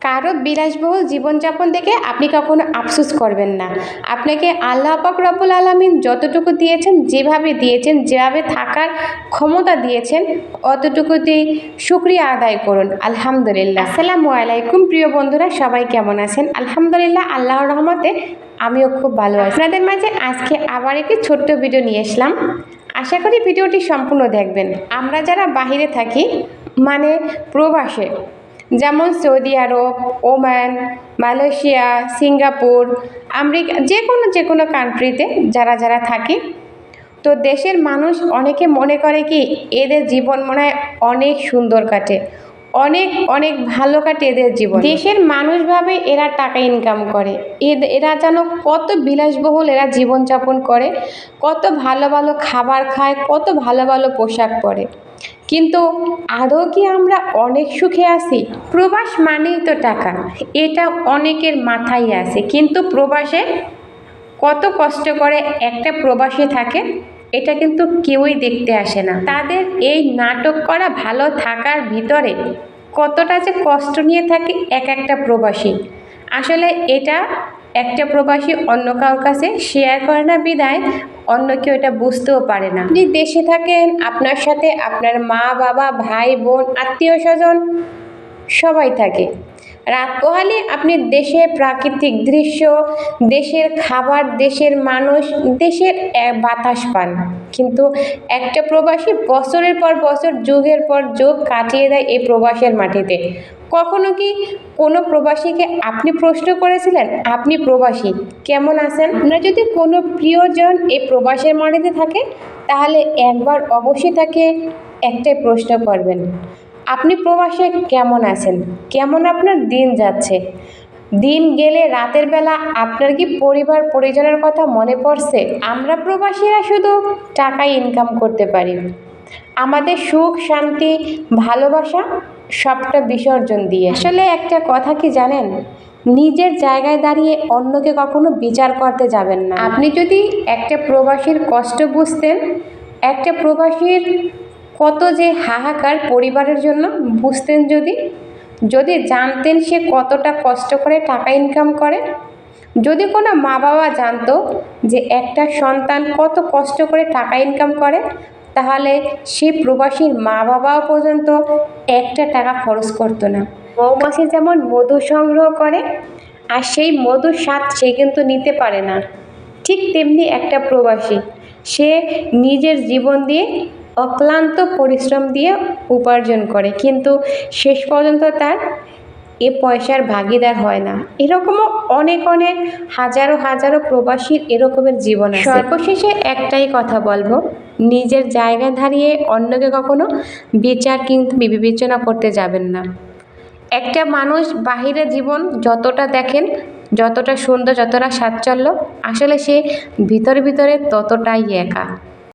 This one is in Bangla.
কারও বিলাসবহুল জীবনযাপন দেখে আপনি কখনো আফসোস করবেন না। আপনাকে আল্লাহ পাক রব্বুল আলমিন যতটুকু দিয়েছেন, যেভাবে দিয়েছেন, যেভাবে থাকার ক্ষমতা দিয়েছেন অতটুকুতেই শুক্রিয়া আদায় করুন। আলহামদুলিল্লাহ। আসসালামু আলাইকুম প্রিয় বন্ধুরা, সবাই কেমন আছেন? আলহামদুলিল্লাহ, আল্লাহর রহমতে আমিও খুব ভালো আছি। আপনাদের মাঝে আজকে আবার একটি ছোট্ট ভিডিও নিয়ে এসলাম। আশা করি ভিডিওটি সম্পূর্ণ দেখবেন। আমরা যারা বাহিরে থাকি মানে প্রবাসে যেমন Saudi Arab, Oman, Malaysia, Singapore, America যে কোনো যে কোনো কান্ট্রিতে যারা যারা থাকে। তো দেশের মানুষ অনেকে মনে করে কি, এদের জীবন মনে হয় অনেক সুন্দর কাটে। অনেক অনেক ভালো কাটে এদের জীবন। দেশের মানুষভাবে এরা টাকা ইনকাম করে। এরা যেন কত বিলাসবহুল এরা জীবনযাপন করে, কত ভালো ভালো খাবার খায়, কত ভালো ভালো পোশাক পরে। কিন্তু আদৌ কি আমরা অনেক সুখে আছি? প্রবাস মানেই তো টাকা। এটা অনেকের মাথায় আছে। কিন্তু প্রবাসে কত কষ্ট করে একটা প্রবাসী থাকে, এটা কিন্তু কেউই দেখতে আসে না। তাদের এই নাটক করা ভালো থাকার ভিতরে কতটা যে কষ্ট নিয়ে থাকে এক একটা প্রবাসী। আসলে এটা একটা প্রবাসী অন্য কারোর কাছে শেয়ার করে না বিদায়, অন্য কেউ এটা বুঝতেও পারে না। আপনি দেশে থাকেন, আপনার সাথে আপনার মা, বাবা, ভাই, বোন আত্মীয় স্বজন সবাই থাকে। রাত পোহালে আপনি দেশের প্রাকৃতিক দৃশ্য, দেশের খাবার, দেশের মানুষ, দেশের বাতাস পান। কিন্তু একটা প্রবাসী বছরের পর বছর, যুগের পর যুগ কাটিয়ে দেয় এই প্রবাসের মাটিতে। কখনো কি কোনো প্রবাসীকে আপনি প্রশ্ন করেছিলেন, আপনি প্রবাসী, কেমন আছেন? আপনার যদি কোনো প্রিয়জন এই প্রবাসের মাটিতে থাকে, তাহলে একবার অবশ্যই তাকে একটাই প্রশ্ন করবেন। আপনি প্রবাসে কেমন আছেন? কেমন আপনার দিন যাচ্ছে? দিন গেলে রাতের বেলা আপনার কি পরিবার, পরিজনের কথা মনে পড়ছে? আমরা প্রবাসীরা শুধু টাকা ইনকাম করতে পারি। আমাদের সুখ, শান্তি, ভালোবাসা সবটা বিসর্জন দিয়ে। আসলে একটা কথা কি জানেন? নিজের জায়গায় দাঁড়িয়ে অন্যকে কখনো বিচার করতে যাবেন না। আপনি যদি একটা প্রবাসীর কষ্ট বুঝতেন, একটা প্রবাসীর কত যে হাহাকার পরিবারের জন্য, বুঝতেন যদি? যদি জানতেন সে কতটা কষ্ট করে টাকা ইনকাম করে? যদি কোনো মা বাবা জানতো যে একটা সন্তান কত কষ্ট করে টাকা ইনকাম করে, তাহলে সে প্রবাসীর মা বাবাও পর্যন্ত একটা টাকা খরচ করতো না। মৌমাছি যেমন মধু সংগ্রহ করে, আর সেই মধুর স্বাদ সে কিন্তু নিতে পারে না। ঠিক তেমনি একটা প্রবাসী, সে নিজের জীবন দিয়ে অক্লান্ত পরিশ্রম দিয়ে উপার্জন করে। কিন্তু শেষ পর্যন্ত তার এ পয়সার ভাগিদার হয় না। এরকমও অনেক অনেক, হাজারো হাজারো প্রবাসীর এরকমের জীবন আছে। সর্বশেষে একটাই কথা বলব, নিজের জায়গায় দাঁড়িয়ে অন্যকে কখনো বিচার কিন্তু বিবেচনা করতে যাবেন না। একটা মানুষ বাহিরে জীবন যতটা দেখেন, যতটা সুন্দর, যতটা সাচ্ছল্য, আসলে সে ভিতরে ভিতরে ততটাই একা।